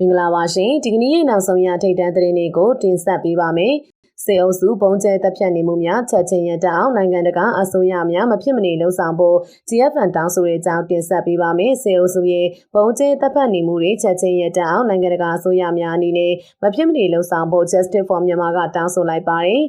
မင်္ဂလာပါရှင်ဒီကနေ့ရဲ့နောက်ဆုံးရထိတ်တန့်သတင်းတွေကိုတင်ဆက်ပေးပါမယ်စေအုပ်စုဘုံကျဲတပ်ဖြတ်နေမှုများချက်ချင်းရတအောင်နိုင်ငံတကာအစိုးရများမဖြစ်မနေလှုံ့ဆော်ဖို့ GFN တောင်းဆိုတဲ့အကြောင်းတင်ဆက်ပေးပါမယ်စေအုပ်စုရဲ့ဘုံကျဲတပ်ဖြတ်နေမှုတွေချက်ချင်းရတအောင်နိုင်ငံတကာအစိုးရများအနေနဲ့မဖြစ်မနေလှုံ့ဆော်ဖို့ Justice for Myanmar ကတောင်းဆိုလိုက်ပါတယ်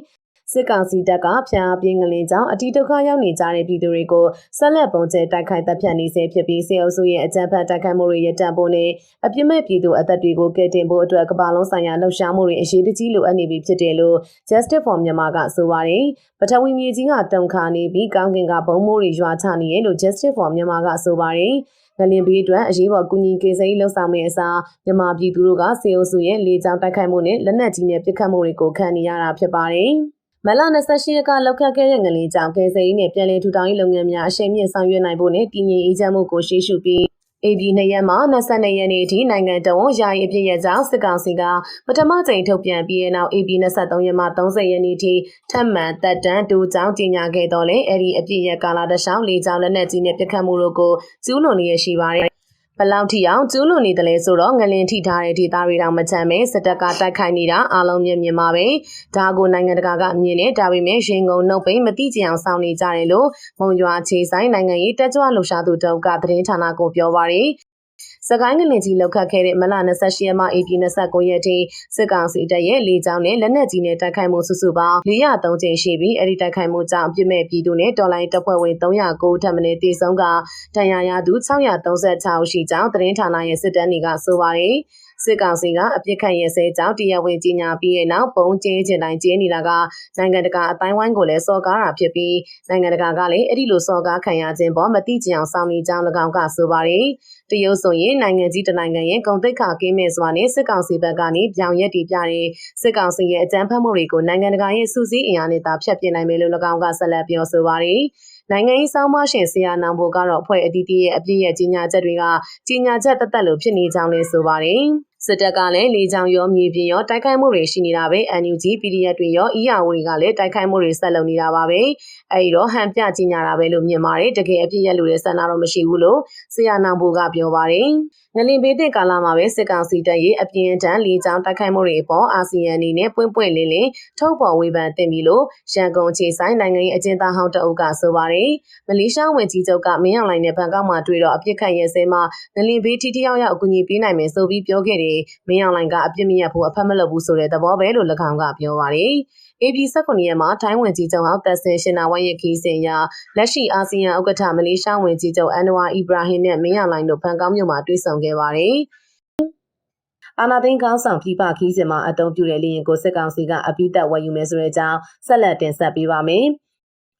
စစ်ကောင်စီတပ်ကဖျားပြင်းငလင်းကြောင့်အတီဒုက္ခရောက်နေကြတဲ့ပြည်သူတွေကိုဆက်လက်ပုံကျဲတိုက်ခိုက်တပ်ဖြတ်နေစေဖြစ်ပြီးစေအုပ်စုရဲ့အကြမ်းဖက်တိုက်ခိုက်မှုတွေရပ်တန့်ဖို့နဲ့အပြစ်မဲ့ပြည်သူအသက်တွေကိုကယ်တင်ဖို့အတွက်ကမ္ဘာလုံးဆိုင်ရာလှုပ်ရှားမှုတွေအရေးတကြီးလိုအပ်နေပြီဖြစ်တယ်လို့ Justice for Myanmar ကဆိုပါတယ်။ပထဝီမြေကြီးကတုံခါနေပြီးကောင်းကင်ကဘုံမိုးတွေရွာချနေတယ်လို့ Justice for Myanmar ကဆိုပါတယ်။ငလင်ဘေးအတွက်အရေးပေါ်ကူညီကေစိလှုပ်ဆောင်မယ့်အစားမြန်မာပြည်သူတို့ကစေအုပ်စုရဲ့လေကြောင်းတိုက်ခိုက်မှုနဲ့လက်နက်ကြီးနဲ့ပစ်ခတ်မှုတွေကိုခံနေရတာဖြစ်ပါတယ်။ မလ28ရက်ကလောက်ခတ်ခဲ့တဲ့ငလင်ကြောင့်ကေစိနဲ့ပြည်လည်ထူထောင်ရေးလုပ်ငန်းများအရှိန်မြင့်ဆောင်ရွက်နိုင်ဖို့နဲ့တည်ငြိမ်အေးချမ်းမှုကိုရှေ့ရှုပြီး AB 2ရက်မှ22ရက်နေ့အထိနိုင်ငံတော်ဝန်ယာယီအဖြစ်ရကြောင်းစစ်ကောင်စီကပထမကြိမ်ထုတ်ပြန်ပြီးတဲ့နောက် AB 23ရက်မှ30ရက်နေ့ထိထပ်မံတက်တန်းတူကြောင်းကြီးညာခဲ့တော့လေအဲ့ဒီအပြည့်ရကာလာတရှောင်းလေးကြောင်းလက်နက်ကြီးနဲ့ပြစ်ခတ်မှုတို့ကိုကျူးလွန်နေရရှိပါတယ် ဘလောက်ထိအောင်ကျူးလွန်နေတယ်လဲဆိုတော့ငလင်ထိထားတဲ့ဒေသတွေတောင်မချမ်းပဲစစ်တပ်ကတိုက်ခိုက်နေတာအားလုံးမြင်မြင်ပါပဲဒါကိုနိုင်ငံတကာကမြင်နေဒါပေမဲ့ရင်ကုန်နှုတ်ပိန်မတိကျအောင်စောင့်နေကြတယ်လို့မုံရွာခြေဆိုင်နိုင်ငံရေးတက်ကြွလှူရှာသူတုံးကသတင်းဌာနကိုပြောပါတယ် စကိုင်းကလင်ကြီးလောက်ခတ်ခဲ့တဲ့မလ28ရက်မှ AP 29ရက်ထိစစ်ကောင်စီတပ်ရဲ့လေကြောင်းနဲ့လက်နက်ကြီးနဲ့တိုက်ခိုက်မှုစုစုပေါင်း403ကြိမ်ရှိပြီးအဲ့ဒီတိုက်ခိုက်မှုကြောင့်အပြစ်မဲ့ပြည်သူနဲ့တော်လိုင်းတပ်ဖွဲ့ဝင်309ထပ်မံတေဆုံးကဒဏ်ရာရသူ636ရှိကြောင်းသတင်းဌာနရဲ့စစ်တမ်းတွေကဆိုပါတယ်။ စစ်ကောင်စီကအပြစ်ခတ်ရဲစဲကြောင့်တရားဝင်ကြီးညာပြီးတဲ့နောက်ပုံကျင်းကျင်တိုင်းကျင်းနေတာကနိုင်ငံတကာအတိုင်းဝိုင်းကိုလည်းစော်ကားတာဖြစ်ပြီးနိုင်ငံတကာကလည်းအဲ့ဒီလိုစော်ကားခံရခြင်းပေါ်မတိကျအောင်စောင့်နေကြောင်း၎င်းကဆိုပါတယ်တရုတ်ဆိုရင်နိုင်ငံကြီးတစ်နိုင်ငံရဲ့ဂုံတိတ်ခါကင်းမဲ့စွာနဲ့စစ်ကောင်စီဘက်ကနေပြောင်ရက်တီပြတဲ့စစ်ကောင်စီရဲ့အကြမ်းဖက်မှုတွေကိုနိုင်ငံတကာရဲ့စူးစီးအင်အားနဲ့သာဖျက်ပစ်နိုင်မယ်လို့၎င်းကဆက်လက်ပြောဆိုပါတယ်နိုင်ငံရေးစောင်းမရှင်ဆရာနောင်ဘိုကတော့အဖွဲ့အသီးသီးရဲ့အပြည့်ရဲ့ကြီးညာချက်တွေကကြီးညာချက်တသက်လို့ဖြစ်နေကြောင်းလည်းဆိုပါတယ်။ စစ်တပ်ကလည်းလေကြောင်းရောမြေပြင်ရောတိုက်ခိုက်မှုတွေရှိနေတာပဲ NUG PDF တွေရော EAW တွေကလည်းတိုက်ခိုက်မှုတွေဆက်လုပ်နေတာပါပဲအဲဒီတော့ဟန်ပြကြီးညာတာပဲလို့မြင်ပါတယ်တကယ်အပြည့်ရလို့တဲ့ဆန္ဒတော့မရှိဘူးလို့ဆရာနောင်ဘူကပြောပါတယ်ငလင်ဘေးတဲ့ကာလမှာပဲစစ်ကောင်စီတပ်ရဲ့အပြင်းထန်လေကြောင်းတိုက်ခိုက်မှုတွေအပေါ်အာဆီယံအနေနဲ့ပွင့်ပွင့်လင်းလင်းထုတ်ပေါ်ဝေဖန်တင်ပြီလို့ရန်ကုန်ခြေဆိုင်နိုင်ငံရေးအကျဉ်းသားဟောင်းတအုပ်ကဆိုပါတယ်မလေးရှားဝန်ကြီးချုပ်ကမင်းအောင်လှိုင်နဲ့ဘန်ကောက်မှာတွေ့တော့အပြစ်ခတ်ရဲစဲမှာငလင်ဘေးထိထိရောက်ရောက်အကူအညီပေးနိုင်မယ်ဆိုပြီးပြောခဲ့တယ်မင်းအောင်လှိုင်ကအပြစ်မရဘူးအဖက်မလုပ်ဘူးဆိုတဲ့သဘောပဲလို့၎င်းကပြောပါတယ်။ AP 19ရက်မှာထိုင်းဝင်ကြီးချုပ်ဟောင်းတက်ဆင်ရှင်နာဝိုင်းရဲ့ခီးစဉ်အရလက်ရှိအာဆီယံဥက္ကဋ္ဌမလေးရှားဝင်ကြီးချုပ်အန်နဝါအီဘရာဟင်နဲ့မင်းအောင်လှိုင်တို့ဘန်ကောက်မြို့မှာတွေ့ဆုံခဲ့ပါတယ်။အာနာသိန်းကောင်းဆောင်ပြပခီးစင်မှာအတုံးပြတဲ့လေရင်ကိုစစ်ကောင်စီကအပိသက်ဝယ်ယူမယ်ဆိုတဲ့အကြောင်းဆက်လက်တင်ဆက်ပေးပါမယ်။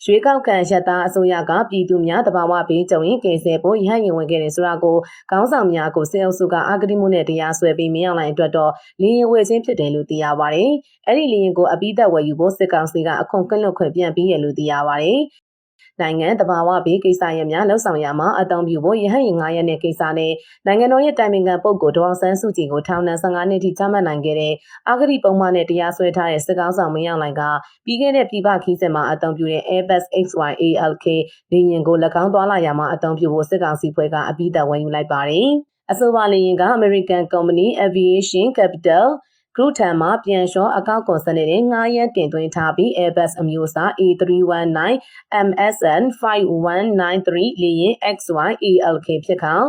ရွေးကောက်ခံရက်သားအစိုးရကပြည်သူများတဘာဝဘေးကြုံရင်ကယ်ဆယ်ဖို့ရဟရင်ဝင်ခဲ့တယ်ဆိုတာကိုခေါင်းဆောင်များကိုစေအုပ်စုကအာဂတိမှုနဲ့တရားစွဲပြီးမင်းအောင်လှိုင်အတွက်တော့လင်းရင်ဝယ်ခြင်းဖြစ်တယ်လို့သိရပါတယ်။အဲ့ဒီလင်းရင်ကိုအပိသက်ဝယ်ယူဖို့စစ်ကောင်စီကအခွန်ကန့်လွတ်ခွင့်ပြန်ပြီးရလို့သိရပါတယ်။ နိုင်ငံတဘာဝဘေးကိစ္စရပ်များလှုပ်ဆောင်ရမှာအတောင်ပြုဖို့ရဟန်းရင်9ရက်နဲ့ကိစ္စနဲ့နိုင်ငံတော်ရဲ့တိုင်ပင်ခံပုဂ္ဂိုလ်ဒေါအောင်ဆန်းစုကြည်ကိုထောင်ဒဏ်15နှစ်ထိချမှတ်နိုင်ခဲ့တဲ့အာဂတိပုံမှန်နဲ့တရားစွဲထားတဲ့စစ်ကောင်းဆောင်မင်းအောင်လှိုင်ကပြီးခဲ့တဲ့ပြည်ပခီးစဉ်မှာအတောင်ပြုတဲ့ Airbus XYALK လေယာဉ်ကို၎င်းသွားလာရမှာအတောင်ပြုဖို့စစ်ကောင်စီဖွဲ့ကအပြီးသက်ဝင်ယူလိုက်ပါတယ်။အဆိုပါလေယာဉ်က American Company Aviation Capital ဂရုထံမှပြန်လျှောအကောက်ကွန်စနစ်နဲ့ငှားရမ်းတင်သွင်းထားပြီး Airbus အမျိုးအစား A319 MSN 5193လေယာဉ် XY ALK ဖြစ်ခေါ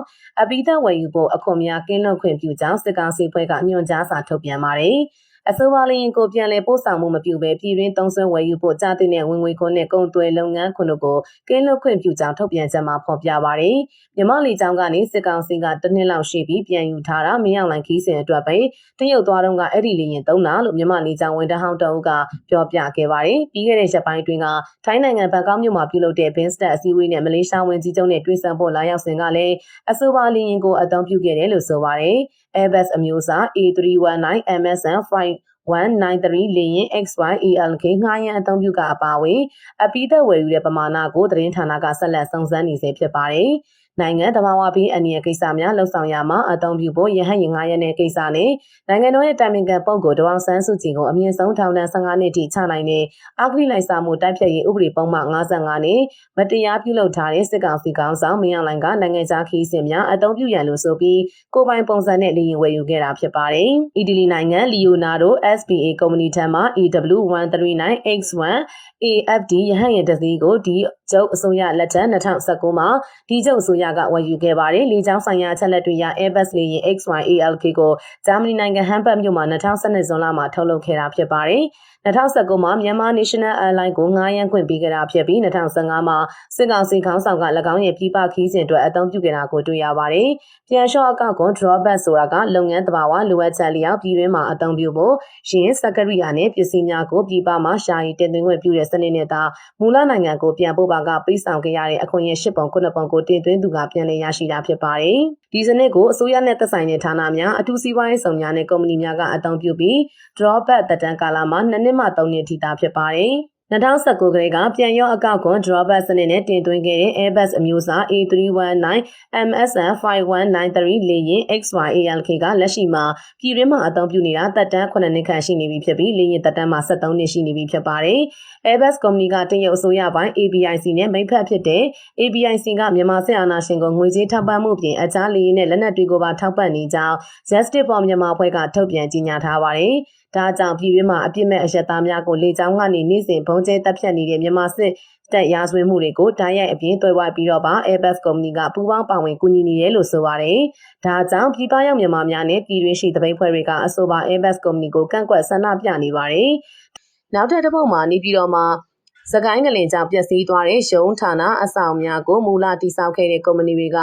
အပိသက်ဝယ်ယူဖို့အခွန်များကင်းလွတ်ခွင့်ပြုကြောင်းစစ်ကောင်စီဖွဲ့ကညွှန်ကြားစာထုတ်ပြန်ပါတယ်။ အဆိုပါလျင်ကိုပြန်လည်ပို့ဆောင်မှုမပြုဘဲပြည်တွင်းသုံးစွဲဝယ်ယူဖို့ကြားတဲ့ဝင်ငွေခွန်နဲ့ကုန်သွယ်လုပ်ငန်းခွန်တို့ကိုကင်းလွတ်ခွင့်ပြုကြောင်းထုတ်ပြန်ချက်မှာဖော်ပြပါရယ်မြမလီကျောင်းကနေစစ်ကောင်စီကတနစ်လောက်ရှိပြီးပြန်ယူထားတာမင်းအောင်လိုင်ခီးစဉ်အတွက်ပဲတရုတ်သွားတော့ကအဲ့ဒီလျင်သုံးတာလို့မြမလီကျောင်းဝန်တဟောင်းတအုပ်ကပြောပြခဲ့ပါရယ်ပြီးခဲ့တဲ့ရက်ပိုင်းတွင်ကထိုင်းနိုင်ငံဘန်ကောက်မြို့မှာပြုလုပ်တဲ့ဘင်းစတက်အစည်းအဝေးနဲ့မလေးရှားဝန်ကြီးချုပ်နဲ့တွေ့ဆုံဖို့လာရောက်စဉ်ကလည်းအဆိုပါလျင်ကိုအသုံးပြုခဲ့တယ်လို့ဆိုပါရယ် Airbus အမျိုးအစား A319 MSN 193လေရင် XYELK ငှားရမ်းအသုံးပြုကအပါအဝင်အပိသက်ဝယ်ယူတဲ့ပမာဏကိုသတင်းဌာနကဆက်လက်စုံစမ်းနေဆဲဖြစ်ပါတယ် နိုင်ငံတဘာဝပြီးအန္တရာယ်ကိစ္စများလှုပ်ဆောင်ရမှာအသုံးပြုဖို့ရဟန်းရင်9ရက်နဲ့ကိစ္စနဲ့နိုင်ငံတော်ရဲ့တိုင်ပင်ခံပုဂ္ဂိုလ်ဒေါအောင်ဆန်းစုကြည်ကိုအမြင့်ဆုံးထောင်ဒဏ်15နှစ်ထိချနိုင်တဲ့အဂရိလိုက်စားမှုတိုက်ဖြတ်ရေးဥပဒေပုံမှန်55နဲ့မတရားပြုလုပ်ထားတဲ့စစ်ကောင်စီကောင်ဆောင်မင်းအောင်လှိုင်ကနိုင်ငံခြားခီးစဉ်များအသုံးပြုရန်လို့ဆိုပြီးကိုပိုင်ပုံစံနဲ့လေရင်ဝယ်ယူခဲ့တာဖြစ်ပါတယ်။အီတလီနိုင်ငံလီယိုနာဒို SPA ကုမ္ပဏီထံမှ EW139X1 AFD ရဟန်းရင်တစည်းကိုဒီ ကျုပ်အစိုးရလက်ထက်2019မှာဒီကျုပ်အစိုးရကဝယ်ယူခဲ့ပါတယ်။လေကြောင်းဆိုင်ရာအချက်လက်တွေရ Airbus လေယာဉ် XYALK ကိုဂျာမနီနိုင်ငံဟမ်ဘတ်မြို့မှာ2012ဇွန်လမှာထုတ်လုပ်ခဲ့တာဖြစ်ပါတယ်။2019မှာမြန်မာ National Airline ကိုငှားရမ်းခွင့်ပေးခဲ့တာဖြစ်ပြီး2015မှာစစ်ကောင်စီခေါင်းဆောင်က၎င်းရဲ့ပြည်ပခီးစဉ်အတွက်အသုံးပြုခဲ့တာကိုတွေ့ရပါတယ်။ပြန်လျှော့အကောက်ကွန် drawback ဆိုတာကလုပ်ငန်းတဘာဝလိုအပ်ချက်လျောက်ပြည်တွင်းမှာအသုံးပြုဖို့ရင်းစက်ကရိယာနဲ့ပစ္စည်းများကိုပြည်ပမှာရှာရီတင်သွင်းခွင့်ပြုတဲ့စနစ်နဲ့သာမူလနိုင်ငံကိုပြန်ပို့ပါကပေးဆောင်ခဲ့ရတဲ့အခွင့်အရေး၈ပုံ9ပုံကိုတင်သွင်းသူကပြန်လည်ရရှိတာဖြစ်ပါတယ်။ဒီစနစ်ကိုအစိုးရနဲ့သက်ဆိုင်တဲ့ဌာနများအထူးစီးပွားရေးဆောင်များနဲ့ကုမ္ပဏီများကအသုံးပြုပြီး drawback တက်တန်းကာလမှာ2နှစ်မှ3နှစ်ထိသာဖြစ်ပါတယ်။2019ကလေးကပြန်ရော့အကောက်ကွန် drawback စနစ်နဲ့တင်သွင်းခဲ့တဲ့ Airbus အမျိုးအစား A319 MSN 5193လေယာဉ် XYALK ကလက်ရှိမှာပြည်တွင်းမှာအသုံးပြုနေတာတက်တန်း9နှစ်ခန့်ရှိနေပြီဖြစ်ပြီးလေယာဉ်တက်တန်းမှာ73နှစ်ရှိနေပြီဖြစ်ပါတယ်။ Airbus ကုမ္ပဏီကတရုတ်အစိုးရပိုင်း ABIC နဲ့မိတ်ဖက်ဖြစ်တဲ့ ABIC ကမြန်မာစစ်အာဏာရှင်ကိုငွေကြေးထောက်ပံ့မှုပြင်အခြားလေယာဉ်နဲ့လက်နက်တွေကိုပါထောက်ပံ့နေကြောင်း Justice for Myanmar အဖွဲ့ကထုတ်ပြန်ကြေညာထားပါတယ်။ ဒါကြောင့်ပြည်တွင်းမှာအပြစ်မဲ့အရက်သားများကိုလေကြောင်းကနေနေ့စဉ်ဘုံကျဲတပ်ဖြတ်နေတဲ့မြန်မာစစ်တက်ရာဇဝတ်မှုတွေကိုဓာတ်ရိုက်အပြင်သွဲဝိုက်ပြီးတော့ပါ Airbus ကုမ္ပဏီကပူးပေါင်းပါဝင်ကူညီနေတယ်လို့ဆိုပါတယ်။ဒါကြောင့်ပြည်ပရောက်မြန်မာများနဲ့ပြည်တွင်းရှိတပိတ်ဖွဲ့တွေကအဆိုပါ Airbus ကုမ္ပဏီကိုကန့်ကွက်ဆန္ဒပြနေပါတယ်။နောက်ထပ်တစ်ပုတ်မှာနေပြည်တော်မှာ စကိုင်းကလင်ကြောင့်ပျက်စီးသွားတဲ့ရုံးဌာနအဆောင်များကိုမူလတိစောက်ခဲ့တဲ့ကုမ္ပဏီတွေက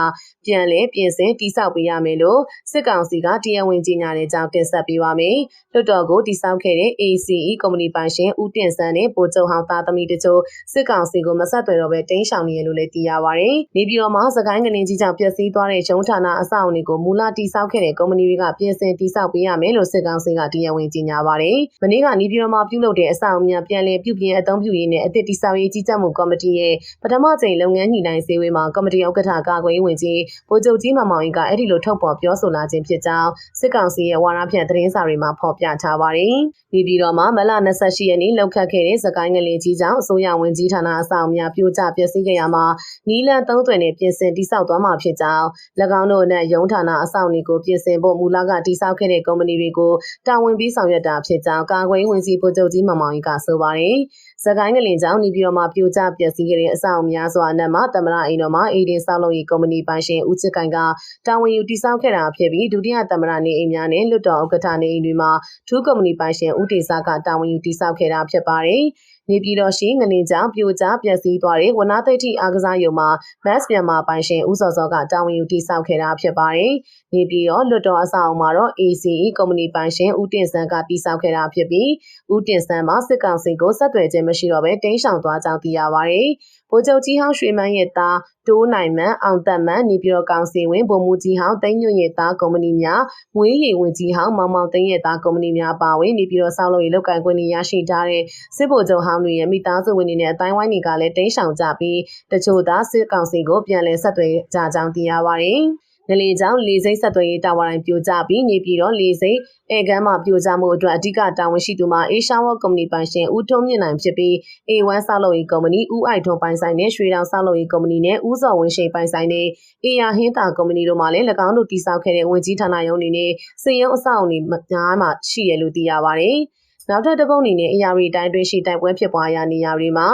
ပြန်လည်ပြင်ဆင်တိစောက်ပေးရမယ်လို့စစ်ကောင်စီကတရားဝင်ကြေညာတဲ့အကြောင်းတင်ဆက်ပေးပါမယ်။လွှတ်တော်ကိုတိစောက်ခဲ့တဲ့ ACE ကုမ္ပဏီပိုင်ရှင်ဦးတင်စန်းနဲ့ပိုချုပ်ဟောင်းသားသမီးတို့စစ်ကောင်စီကိုမဆက်သွယ်တော့ဘဲတင်းရှောင်နေရလို့လည်းသိရပါဗျ။နေပြည်တော်မှာစကိုင်းကလင်ကြီးကြောင့်ပျက်စီးသွားတဲ့ရုံးဌာနအဆောင်တွေကိုမူလတိစောက်ခဲ့တဲ့ကုမ္ပဏီတွေကပြင်ဆင်တိစောက်ပေးရမယ်လို့စစ်ကောင်စီကတရားဝင်ကြေညာပါတယ်။မနေ့ကနေပြည်တော်မှာပြုလုပ်တဲ့အဆောင်များပြန်လည်ပြုပြင်အသုံးပြုရေးနဲ့အသစ်တိစောက်ရေးကြီးကြပ်မှုကော်မတီရဲ့ပထမကြိမ်လုပ်ငန်းညှိနှိုင်းစည်းဝေးမှာကော်မတီဥက္ကဋ္ဌကာကွယ်ရေးဝန်ကြီးဗိုလ်ချုပ်ကြီးမောင်မောင်ရင်ကအဲ့ဒီလိုထုတ်ပေါ်ပြောဆိုလာခြင်းဖြစ်ကြောင်းစစ်ကောင်စီရဲ့ဝါရဖြန့်သတင်းစာတွေမှာဖော်ပြထားပါတယ်။ဒီပြည်တော်မှာမလ28ရက်နေ့လောက်ခတ်ခဲ့တဲ့စကိုင်းငလေးကြီးကြောင့်အစိုးရဝန်ကြီးဌာနအဆောင်များပြိုကျပျက်စီးခဲ့ရမှာနီလန်သုံးသွယ်နဲ့ပြင်ဆင်တိစောက်သွားမှာဖြစ်ကြောင်း၎င်းတို့နဲ့ရုံးဌာနအဆောင်တွေကိုပြင်ဆင်ဖို့မူလကတိစောက်ခဲ့တဲ့ကုမ္ပဏီတွေကိုတာဝန်ပြီးဆောင်ရွက်တာဖြစ်ကြောင်းကာကွယ်ရေးဝန်ကြီးဗိုလ်ချုပ်ကြီးမောင်မောင်ရင်ကဆိုပါတယ်။ စကိုင်းငလင်ကြောင့်နေပြည်တော်မှာပြိုကျပျက်စီးခဲ့တဲ့အဆောက်အများစွာအနက်မှာတမရအိမ်တော်မှာအေဒင်ဆောက်လုပ်ရေးကုမ္ပဏီပိုင်ရှင်ဦးချစ်ကိုင်ကတာဝန်ယူတည်ဆောက်ခဲ့တာဖြစ်ပြီးဒုတိယတမရနေအိမ်များနဲ့လွတ်တော်ဥက္ကဋ္ဌနေအိမ်တွေမှာထူးကုမ္ပဏီပိုင်ရှင်ဦးတေစာကတာဝန်ယူတည်ဆောက်ခဲ့တာဖြစ်ပါတယ်။ နေပြည်တော်ရှိငလင်ကြောင့်ပြိုကျပျက်စီးသွားတဲ့ဝနာသိတိအားကစားရုံမှာ Mass မြန်မာပိုင်ရှင်ဦးစောစောကတာဝန်ယူတည်ဆောက်ခဲ့တာဖြစ်ပါတယ်။နေပြည်တော်လွတ်တော်အဆောက်အုံမှာတော့ ACE ကုမ္ပဏီပိုင်ရှင်ဦးတင်စန်းကတည်ဆောက်ခဲ့တာဖြစ်ပြီးဦးတင်စန်းမှာစစ်ကောင်စီကိုဆက်သွယ်ခြင်းမရှိတော့ဘဲတင်းရှောင်သွားကြောင်းသိရပါတယ်။ ဗိုလ်ချုပ်ကြီးဟောင်းရွှေမန်းရဲ့သားတိုးနိုင်မန်အောင်သက်မန်နေပြည်တော်ကောင်စီဝင်ဗိုလ်မှူးကြီးဟောင်းတိန်းညွန့်ရဲ့သားကုမ္ပဏီများငွေရည်ဝင်ကြီးဟောင်းမောင်မောင်သိန်းရဲ့သားကုမ္ပဏီများပါဝင်နေပြည်တော်ဆောက်လုပ်ရေးလုပ်ကိုင်ခွင့်ရရှိထားတဲ့စစ်ဗိုလ်ချုပ်ဟောင်းတွေရဲ့မိသားစုဝင်တွေနဲ့အတိုင်းဝိုင်းတွေကလည်းတင်းရှောင်ကြပြီးတချို့သားစစ်ကောင်စီကိုပြန်လည်ဆက်သွယ်ကြကြောင်းသိရပါတယ်။ ငလေကြောင့်လေစိမ့်ဆက်သွယ်ရေးတာဝါတိုင်းပြိုကျပြီးနေပြည်တော်လေစိမ့်အဲကမ်းမှာပြိုကျမှုအတွက်အဓိကတာဝန်ရှိသူမှာအေရှာဝတ်ကုမ္ပဏီပိုင်ရှင်ဦးထုံးမြင့်နိုင်ဖြစ်ပြီး A1 ဆောက်လုပ်ရေးကုမ္ပဏီဦးအိုက်ထွန်းပိုင်ဆိုင်တဲ့ရွှေတောင်ဆောက်လုပ်ရေးကုမ္ပဏီနဲ့ဦးစော်ဝင်းရှိန်ပိုင်ဆိုင်တဲ့အေယာဟင်းတာကုမ္ပဏီတို့မှလည်း၎င်းတို့တည်ဆောက်ခဲ့တဲ့ဝင်ကြီးဌာနရုံးတွေနဲ့စည်ရုံအဆောက်အုံတွေများမှရှိရလို့သိရပါတယ်။နောက်ထပ်တစ်ပုတ်အနေနဲ့အရာရီတိုင်းတွင်းရှိတိုက်ပွဲဖြစ်ပွားရာနေရာတွေမှာ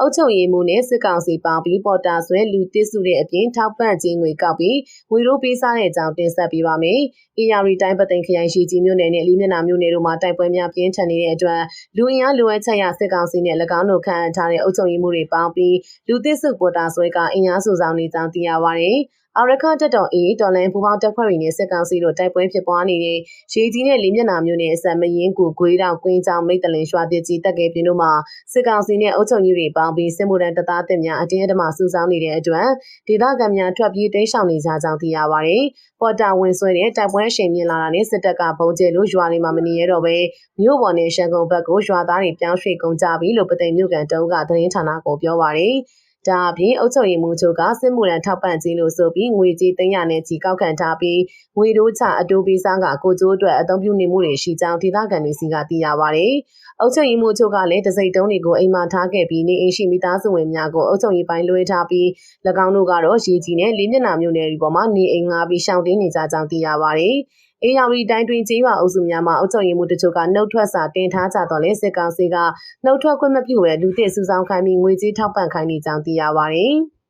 အုပ်ချုပ်ရေးမှုနဲ့စစ်ကောင်စီပေါင်းပြီးပေါ်တာဆွဲလူတစ်စုတဲ့အပြင်ထောက်ပံ့ခြင်းငွေကောက်ပြီးငွေရိုးပေးစားတဲ့အကြောင်းတင်ဆက်ပေးပါမယ်။ AR တိုင်းပသိမ်ခရိုင်ရှိကြီးမြို့နယ်နဲ့လီမျက်နှာမြို့နယ်တို့မှာတိုက်ပွဲများပြင်းထန်နေတဲ့အတွက်လူအင်အားလိုအပ်ချက်ရစစ်ကောင်စီနဲ့၎င်းတို့ခံထားတဲ့အုပ်ချုပ်ရေးမှုတွေပေါင်းပြီးလူတစ်စုပေါ်တာဆွဲကအင်အားစုဆောင်နေကြောင်းသိရပါဗျ။ အာရခတက်တော်အေတော်လန်ပူပေါင်းတပ်ဖွဲ့တွေနဲ့စစ်ကောင်စီတို့တိုက်ပွဲဖြစ်ပွားနေတဲ့ရေကြီးနဲ့လေးမျက်နှာမျိုးနဲ့အစမရင်ကူဂွေးတောင်ကွင်းချောင်းမိတ်တလင်ရွှာတိကြီးတက်ခဲ့ပြင်းတို့မှာစစ်ကောင်စီနဲ့အုပ်ချုပ်ရေးတွေပေါင်းပြီးစစ်မှုထမ်းတပ်သားတင်များအတင်းအဓမ္မစုဆောင်းနေတဲ့အတွက်ဒေသခံများထွက်ပြေးတိမ်းရှောင်နေကြကြောင်းသိရပါတယ်။ပေါ်တာဝင်ဆွဲတဲ့တိုက်ပွဲအရှိန်မြင့်လာတာနဲ့စစ်တပ်ကပုံကျဲလို့ရွာတွေမှာမနေရတော့ပဲမြို့ပေါ်နဲ့ရှန်ကုန်ဘက်ကိုရွာသားတွေပြောင်းရွှေ့ကုန်ကြပြီလို့ပသိမ်မြို့ကန်တုံးကသတင်းဌာနကိုပြောပါတယ်။ ဒါအပြင်အုပ်ချုပ်ရေးမှူးချုပ်ကစစ်မှုရန်ထောက်ပံ့ခြင်းလို့ဆိုပြီးငွေကြေးသိန်းရနဲ့ကြီးကောက်ခံထားပြီးငွေတိုးချအတိုးပေးစားကကိုကျိုးအတွက်အသုံးပြုနေမှုတွေရှိကြောင်းဒေသခံတွေစီကသိရပါဗျ။အုပ်ချုပ်ရေးမှူးချုပ်ကလည်းတစိမ့်တုံးတွေကိုအိမ်မှာထားခဲ့ပြီးနေအိမ်ရှိမိသားစုဝင်များကိုအုပ်ချုပ်ရေးပိုင်းလွှဲထားပြီး၎င်းတို့ကတော့ရေကြီးနဲ့လေးမျက်နှာမျိုးနယ်တွေပေါ်မှာနေအိမ်ငါပြီးရှောင်တင်းနေကြကြောင်းသိရပါဗျ။ အေးရောင်ရီတိုင်းတွင်ကျေးရွာအုပ်စုများမှာအုပ်ချုပ်ရေးမှုတချို့ကနှုတ်ထွက်စာတင်ထားကြတော့လဲစစ်ကောင်စီကနှုတ်ထွက်ခွင့်မပြုဘဲလူသစ်စုဆောင်ခိုင်းပြီးငွေကြေးထောက်ပံ့ခိုင်းနေကြောင်းသိရပါတယ်။